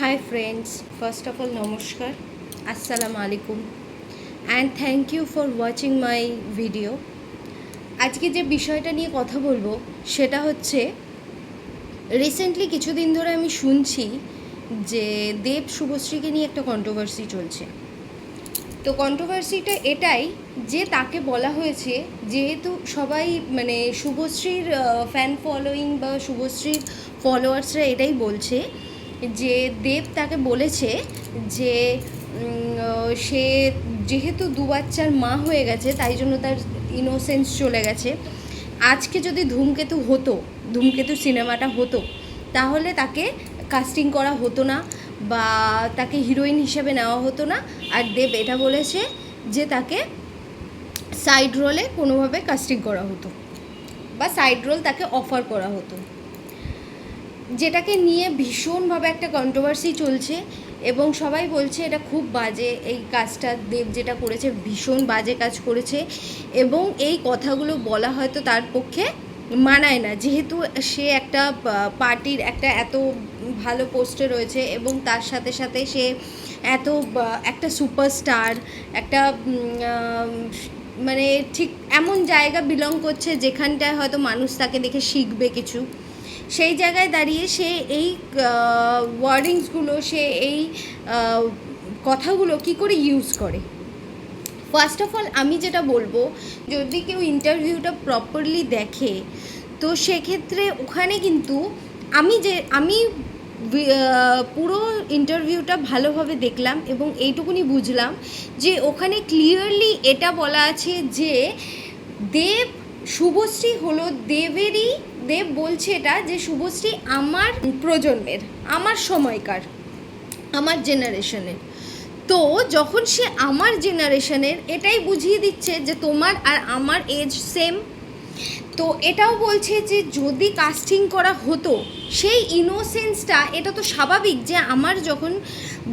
Hi friends first of all নমস্কার আসসালামু আলাইকুম and thank you for watching my video আজকে যে বিষয়টা নিয়ে কথা বলব, সেটা হচ্ছে রিসেন্টলি কিছুদিন ধরে আমি শুনছি যে দেব শুভশ্রীকে নিয়ে একটা কন্ট্রোভার্সি চলছে। তো কন্ট্রোভার্সিটা এটাই যে তাকে বলা হয়েছে, যেহেতু সবাই মানে শুভশ্রীর ফ্যান ফলোয়িং বা শুভশ্রীর ফলোয়ার্সরা এটাই বলছে যে দেব তাকে বলেছে যে সে যেহেতু দু বাচ্চার মা হয়ে গেছে, তাই জন্য তার ইনোসেন্স চলে গেছে। আজকে যদি ধূমকেতু হতো, ধূমকেতু সিনেমাটা হতো, তাহলে তাকে কাস্টিং করা হতো না বা তাকে হিরোইন হিসেবে নেওয়া হতো না। আর দেব এটা বলেছে যে তাকে সাইড রোলে কোনোভাবে কাস্টিং করা হতো বা সাইড রোল তাকে অফার করা হতো। যেটাকে নিয়ে ভীষণভাবে একটা কন্ট্রোভার্সি চলছে এবং সবাই বলছে এটা খুব বাজে, এই কাজটা দেব যেটা করেছে ভীষণ বাজে কাজ করেছে এবং এই কথাগুলো বলা হয়তো তার পক্ষে মানায় না। যেহেতু সে একটা পার্টির একটা এত ভালো পোস্টে রয়েছে এবং তার সাথে সাথে সে এত একটা সুপারস্টার একটা মানে ঠিক এমন জায়গা বিলং করছে যেখানটায় হয়তো মানুষ তাকে দেখে শিখবে কিছু। সেই জায়গায় দাঁড়িয়ে সে এই ওয়ার্ডিংসগুলো সে এই কথাগুলো কি করে ইউজ করে? ফার্স্ট অফ অল আমি যেটা বলব, যদি কেউ ইন্টারভিউটা প্রপারলি দেখে, তো সেক্ষেত্রে ওখানে কিন্তু আমি যে, আমি পুরো ইন্টারভিউটা ভালোভাবে দেখলাম এবং এইটুকুনি বুঝলাম যে ওখানে ক্লিয়ারলি এটা বলা আছে যে দেব, শুভশ্রী হলো দেবেরই, দেব বলছে এটা যে শুভশ্রী আমার প্রজন্মের, আমার সময়কার, আমার জেনারেশনের তো যখন সে আমার জেনারেশনের এটাই বুঝিয়ে দিচ্ছে যে তোমার আর আমার এজ সেম তো এটাও বলছে যে যদি কাস্টিং করা হতো, সেই ইনোসেন্সটা এটা তো স্বাভাবিক যে আমার যখন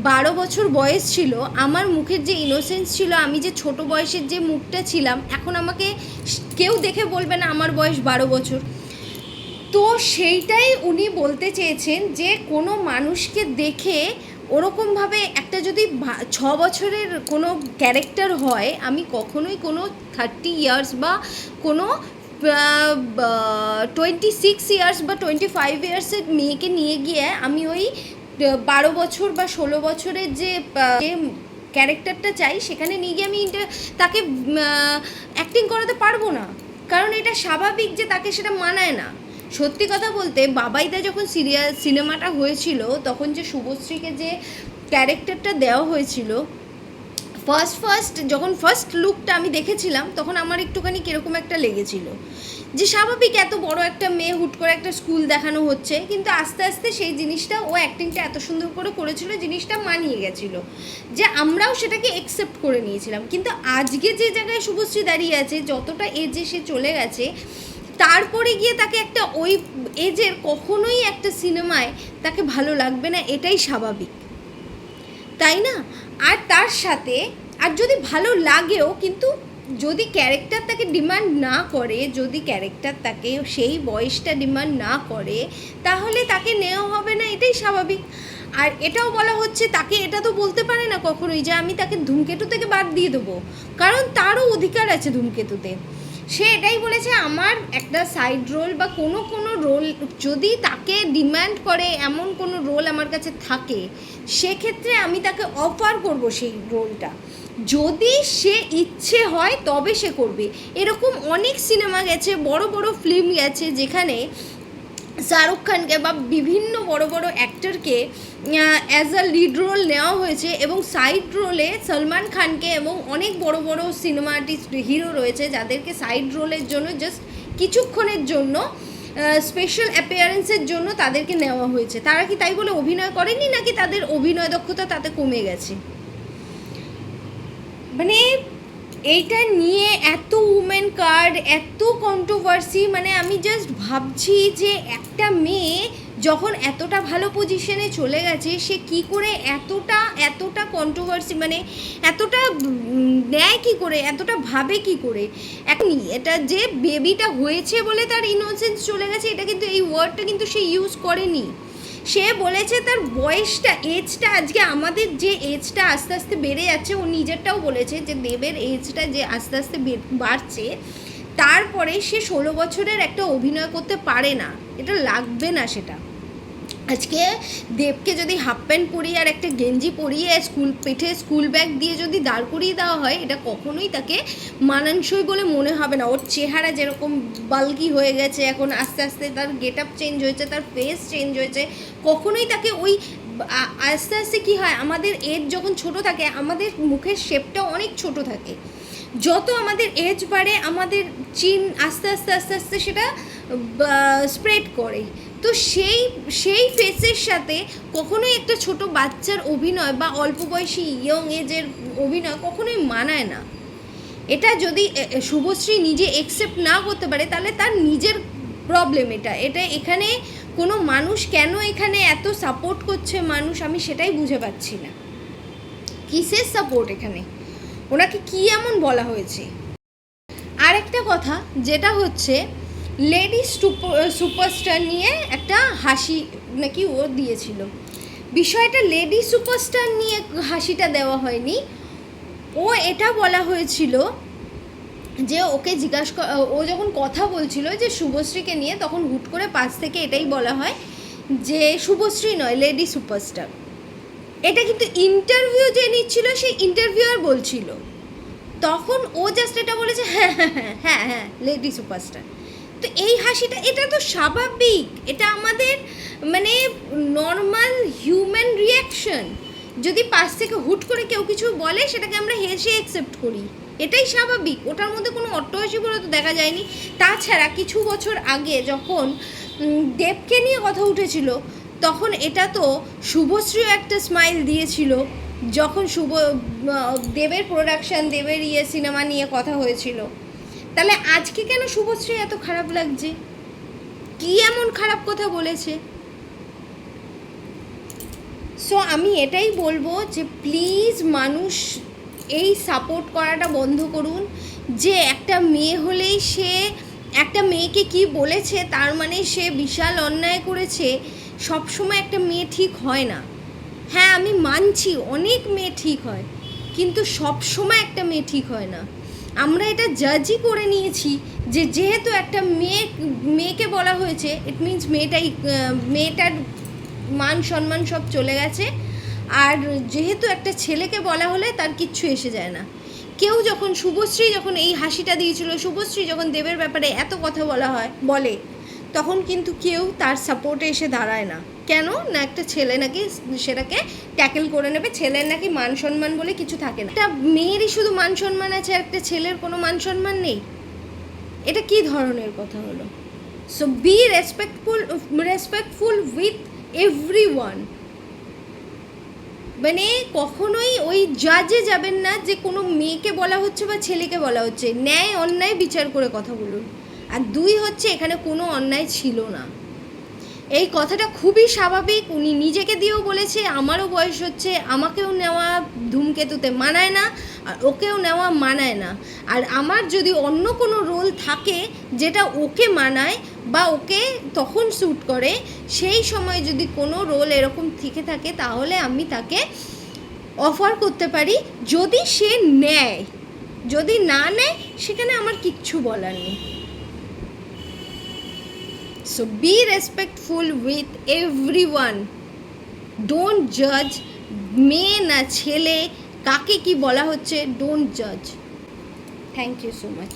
বারো বছর বয়স ছিল, আমার মুখের যে ইনোসেন্স ছিল, আমি যে ছোট বয়সের যে মুখটা ছিলাম, এখন আমাকে কেউ দেখে বলবে না আমার বয়স বারো বছর। তো সেইটাই উনি বলতে চেয়েছেন যে কোনো মানুষকে দেখে ওরকমভাবে একটা যদি ছ বছরের কোনো ক্যারেক্টার হয়, আমি কখনোই কোনো থার্টি ইয়ার্স বা কোনো টোয়েন্টি সিক্স ইয়ার্স বা টোয়েন্টি ফাইভ ইয়ার্সের মেয়েকে নিয়ে গিয়ে আমি ওই বারো বছর বা ষোলো বছরের যে ক্যারেক্টারটা চাই, সেখানে নিয়ে গিয়ে আমি তাকে অ্যাক্টিং করাতে পারব না। কারণ এটা স্বাভাবিক যে তাকে সেটা মানায় না। সত্যি কথা বলতে, বাবাইদা যখন সিরিয়াল, সিনেমাটা হয়েছিল, তখন যে শুভশ্রীকে যে ক্যারেক্টারটা দেওয়া হয়েছিল ফার্স্ট ফার্স্ট যখন ফার্স্ট লুকটা আমি দেখেছিলাম, তখন আমার একটুখানি কীরকম একটা লেগেছিল। যে স্বাভাবিক এত বড় একটা মেয়ে হুট করে একটা স্কুল দেখানো হচ্ছে, কিন্তু আস্তে আস্তে সেই জিনিসটা, ও অ্যাক্টিংটা এত সুন্দর করে করেছিল, জিনিসটা মানিয়ে গেছিল। যে আমরাও সেটাকে একসেপ্ট করে নিয়েছিলাম। কিন্তু আজকে যে জায়গায় শুভশ্রী দাঁড়িয়ে আছে, যতটা এজে সে চলে গেছে, তারপরে গিয়ে তাকে একটা ওই এজের কখনোই একটা সিনেমায় তাকে ভালো লাগবে না, এটাই স্বাভাবিক। তাই না? আর তার সাথে, আর যদি ভালো লাগেও, কিন্তু যদি ক্যারেক্টার তাকে ডিমান্ড না করে, যদি ক্যারেক্টার তাকে সেই বয়সটা ডিমান্ড না করে, তাহলে তাকে নেওয়া হবে না, এটাই স্বাভাবিক। আর এটাও বলা হচ্ছে, তাকে এটা তো বলতে পারে না কখনোই যে আমি তাকে ধূমকেতু থেকে বাদ দিয়ে দেবো। কারণ তারও অধিকার আছে ধূমকেতুতে। সে এটাই বলেছে, আমার একটা সাইড রোল বা কোনো কোনো রোল যদি তাকে ডিম্যান্ড করে এমন কোনো রোল আমার কাছে থাকে, সেক্ষেত্রে আমি তাকে অফার করব সেই রোলটা যদি সে ইচ্ছে হয় তবে সে করবে। এরকম অনেক সিনেমা গেছে, বড় বড় ফিল্ম গেছে, যেখানে শাহরুখ খানকে বা বিভিন্ন বড় বড় অ্যাক্টরকে অ্যাজ আ লিড রোল নেওয়া হয়েছে এবং সাইড রোলে সলমান খানকে এবং অনেক বড় বড় সিনেমা আর্টিস্ট হিরো রয়েছে যাদেরকে সাইড রোলের জন্য জাস্ট কিছুক্ষণের জন্য স্পেশাল অ্যাপিয়ারেন্সের জন্য তাদেরকে নেওয়া হয়েছে। তারা কি তাই বলে অভিনয় করেনি নাকি তাদের অভিনয় দক্ষতা তাতে কমে গেছে? মানে এইটা নিয়ে এত উমেন কার্ড এত কন্ট্রোভার্সি মানে আমি জাস্ট ভাবছি যে একটা মেয়ে যখন এতটা ভালো পজিশনে চলে গেছে, সে কি করে এতটা এতটা কন্ট্রোভার্সি মানে এতটা নেয় কি করে, এতটা ভাবে কি করে? এখনই এটা যে বেবিটা হয়েছে বলে তার ইনোসেন্স চলে গেছে, এটা কিন্তু এই ওয়ার্ডটা কিন্তু সে ইউজ করেনি। সে বলেছে তার বয়সটা এজটা আজকে আমাদের যে এজটা আস্তে আস্তে বেড়ে যাচ্ছে, ও নিজেরটাও বলেছে যে দেবের এজটা যে আস্তে আস্তে বাড়ছে, তারপরে সে ষোলো বছরের একটা অভিনয় করতে পারে না। এটা লাগবে না সেটা। আজকে দেবকে যদি হাফ প্যান্ট পরিয়ে আর একটা গেঞ্জি পরিয়ে স্কুল পেটে স্কুল ব্যাগ দিয়ে যদি দাঁড় করিয়ে দেওয়া হয়, এটা কখনোই তাকে মানানসই বলে মনে হবে না। ওর চেহারা যেরকম বালকি হয়ে গেছে, এখন আস্তে আস্তে তার গেট আপ চেঞ্জ হয়েছে, তার ফেস চেঞ্জ হয়েছে, কখনোই তাকে ওই আস্তে আস্তে কী হয়, আমাদের এজ যখন ছোট থাকে, আমাদের মুখের শেপটা অনেক ছোট থাকে। যত আমাদের এজ বাড়ে, আমাদের চিন আস্তে আস্তে আস্তে আস্তে সেটা স্প্রেড করে তো সেই সেই ফেসের সাথে কখনোই একটা ছোট বাচ্চার অভিনয় বা অল্প বয়সী ইয়ং এজের অভিনয় কখনোই মানায় না। এটা যদি শুভশ্রী নিজে একসেপ্ট না করতে পারে, তাহলে তার নিজের প্রবলেম এটা। এটা এখানে কোনো মানুষ কেন এখানে এত সাপোর্ট করছে মানুষ, আমি সেটাই বুঝে পাচ্ছি না। কিসের সাপোর্ট এখানে? ওনাকে কি এমন বলা হয়েছে? আরেকটা কথা, যেটা হচ্ছে লেডি সুপারস্টার নিয়ে একটা হাসি নাকি ও দিয়েছিল। বিষয়টা লেডি সুপারস্টার নিয়ে হাসিটা দেওয়া হয়নি। ও এটা বলা হয়েছিল যে ওকে জিজ্ঞাসা ও যখন কথা বলছিল যে শুভশ্রীকে নিয়ে, তখন হুট করে পাশ থেকে এটাই বলা হয় যে শুভশ্রী নয় লেডি সুপারস্টার এটা কিন্তু ইন্টারভিউ যে নিচ্ছিল, সেই ইন্টারভিউয়ার বলছিল। তখন ও জাস্ট এটা বলেছে হ্যাঁ হ্যাঁ হ্যাঁ হ্যাঁ হ্যাঁ লেডি সুপারস্টার তো এই হাসিটা, এটা তো স্বাভাবিক। এটা আমাদের মানে নর্মাল হিউম্যান রিয়াকশন যদি পাশ থেকে হুট করে কেউ কিছু বলে, সেটাকে আমরা হেসে অ্যাকসেপ্ট করি। এটাই স্বাভাবিক। ওটার মধ্যে কোনো অট্টহাসি বলে তো দেখা যায়নি। তাছাড়া কিছু বছর আগে যখন দেবকে নিয়ে কথা উঠেছিল, তখন এটা তো শুভশ্রীও একটা স্মাইল দিয়েছিল। যখন শুভ দেবের প্রোডাকশন দেবের ইয়ে সিনেমা নিয়ে কথা হয়েছিল। তাহলে আজকে কেন শুভশ্রী এত খারাপ লাগছে? কি এমন খারাপ কথা বলেছে? সো আমি এটাই বলব যে প্লিজ মানুষ এই সাপোর্ট করাটা বন্ধ করুন। যে একটা মেয়ে হলেই সে, একটা মেয়েকে কি বলেছে তার মানে সে বিশাল অন্যায় করেছে, সবসময় একটা মেয়ে ঠিক হয় না। হ্যাঁ আমি মানছি অনেক মেয়ে ঠিক হয়, কিন্তু সব সময় একটা মেয়ে ঠিক হয় না। আমরা এটা জাজই করে নিয়েছি যে যেহেতু একটা মেয়ে, মেয়েকে বলা হয়েছে ইট মিনস মেয়েটাই মেয়েটার মান, সম্মান সব চলে গেছে। আর যেহেতু একটা ছেলেকে বলা হলে তার কিচ্ছু এসে যায় না। কেউ যখন শুভশ্রী যখন এই হাসিটা দিয়েছিল, শুভশ্রী যখন দেবের ব্যাপারে এত কথা বলা হয়, বলে, তখন কিন্তু কেউ তার সাপোর্টে এসে দাঁড়ায় না। কেন? না একটা ছেলে নাকি সেটাকে ট্যাকেল করে নেবে। ছেলের নাকি মান সম্মান বলে কিছু থাকে না। একটা মেয়েরই শুধু মান সম্মান আছে, আর একটা ছেলের কোনো মান সম্মান নেই? এটা কি ধরনের কথা হলো? So be respectful respectful with everyone মানে কখনোই ওই জাজে যাবেন না যে কোনো মেয়েকে বলা হচ্ছে বা ছেলেকে বলা হচ্ছে। ন্যায়, অন্যায় বিচার করে কথা বলুন। আর দুই হচ্ছে, এখানে কোনো অন্যায় ছিল না। এই কথাটা খুবই স্বাভাবিক। উনি নিজেকে দিয়েও বলেছে, আমারও বয়স হচ্ছে, আমাকেও নেওয়া ধূমকেতুতে মানায় না, আর ওকেও নেওয়া মানায় না। আর আমার যদি অন্য কোনো রোল থাকে যেটা ওকে মানায় বা ওকে তখন শ্যুট করে, সেই সময় যদি কোনো রোল এরকম থেকে থাকে, তাহলে আমি তাকে অফার করতে পারি। যদি সে নেয়, যদি না নেয়, সেখানে আমার কিচ্ছু বলার নেই। So be respectful with everyone. Don't judge মেয়ে না ছেলে কাকে কি বলা হচ্ছে ডোন্ট জাজ থ্যাংক ইউ সো মাচ